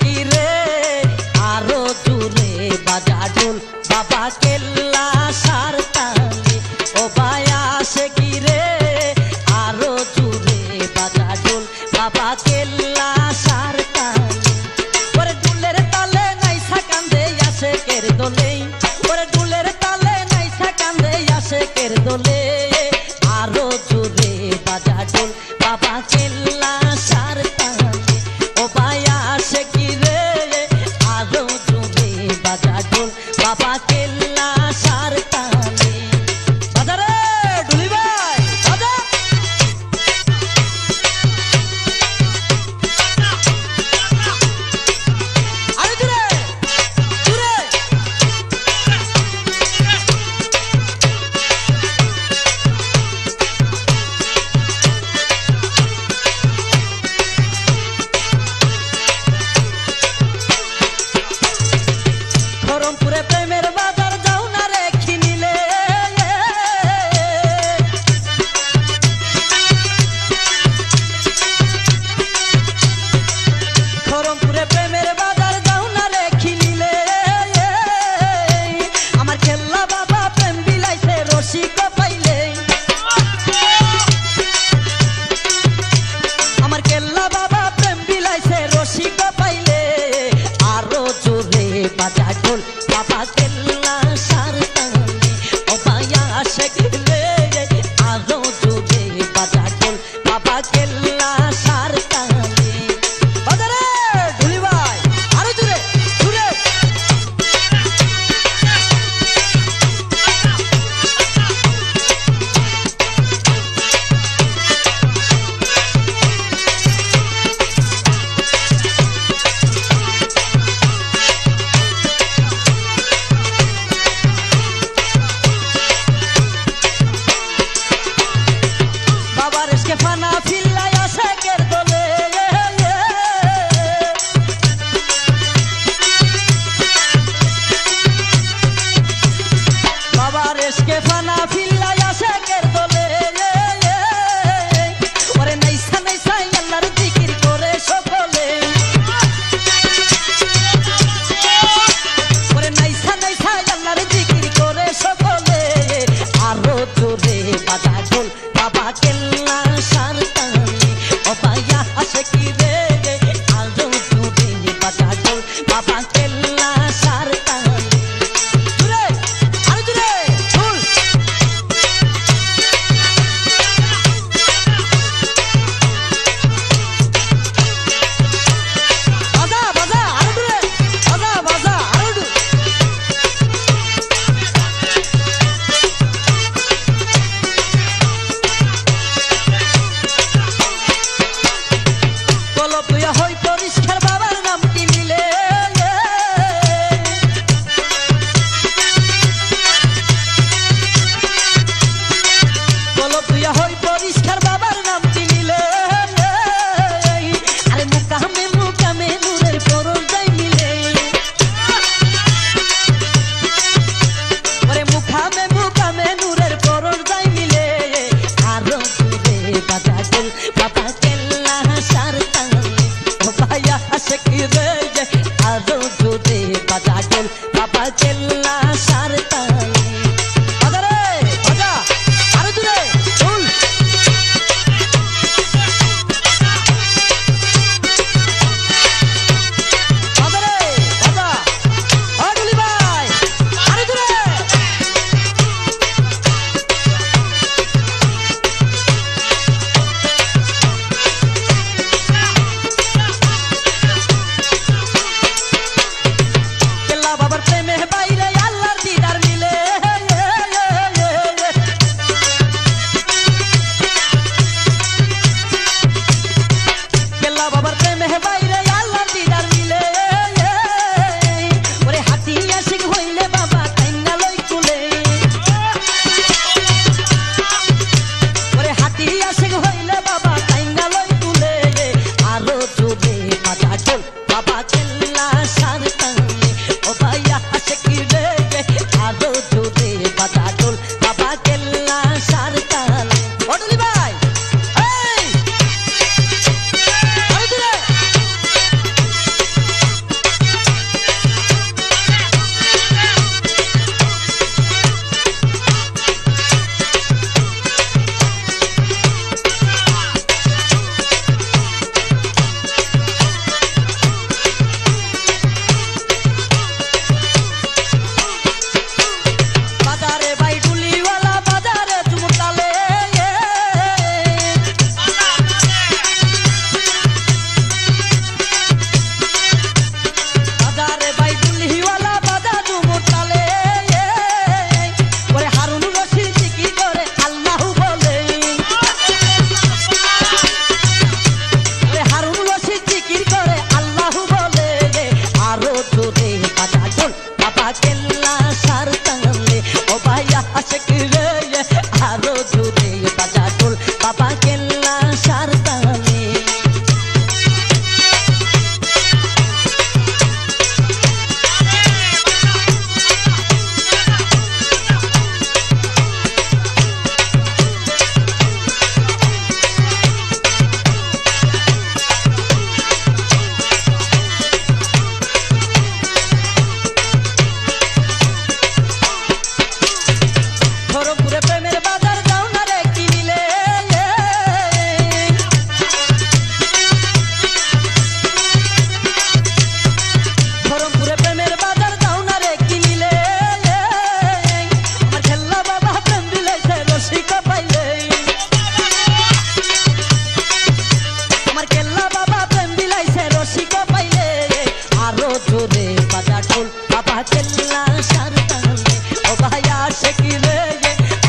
কি রে, আরও জুড়ে বাজা বাবা কেল্লা সার আছে কি রে? আরও জুড়ে বাজা ঢোল। বাবা তালে ওরে ঢুলের তালে নাই সাকান্দে আসে কের দোলে তালে নাই সাকান্দে আসে কের দোলে। আরও জুড়ে বাজা ঢোল। বাবা বাধা ঝোল বাবা কেল্লা সার Watch and সুরে বাজা ঢোল। বাবা কেল্লা সারদানে ও ভাইয়া শেখিলে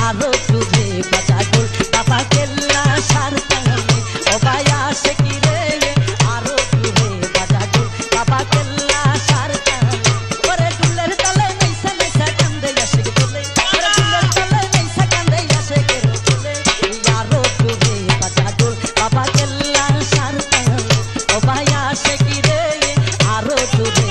আরও সুরে বাজা ঢোল। বাবা কেল্লা সারদানে ও ভাইয়া শেখিলে আরও সুরে বাজা ঢোল। বাবা কেল্লা সারদানে ওরে ঢোলের তালে নাইসা নাইসা কান্দে আসে ঢোলে ওরে ঢোলের তালে নাইসা কান্দে আসে ঢোলে আরও সুরে বাজা ঢোল। বাবা কেল্লা সারদানে ও ভাইয়া শেখিলে আরও সুরে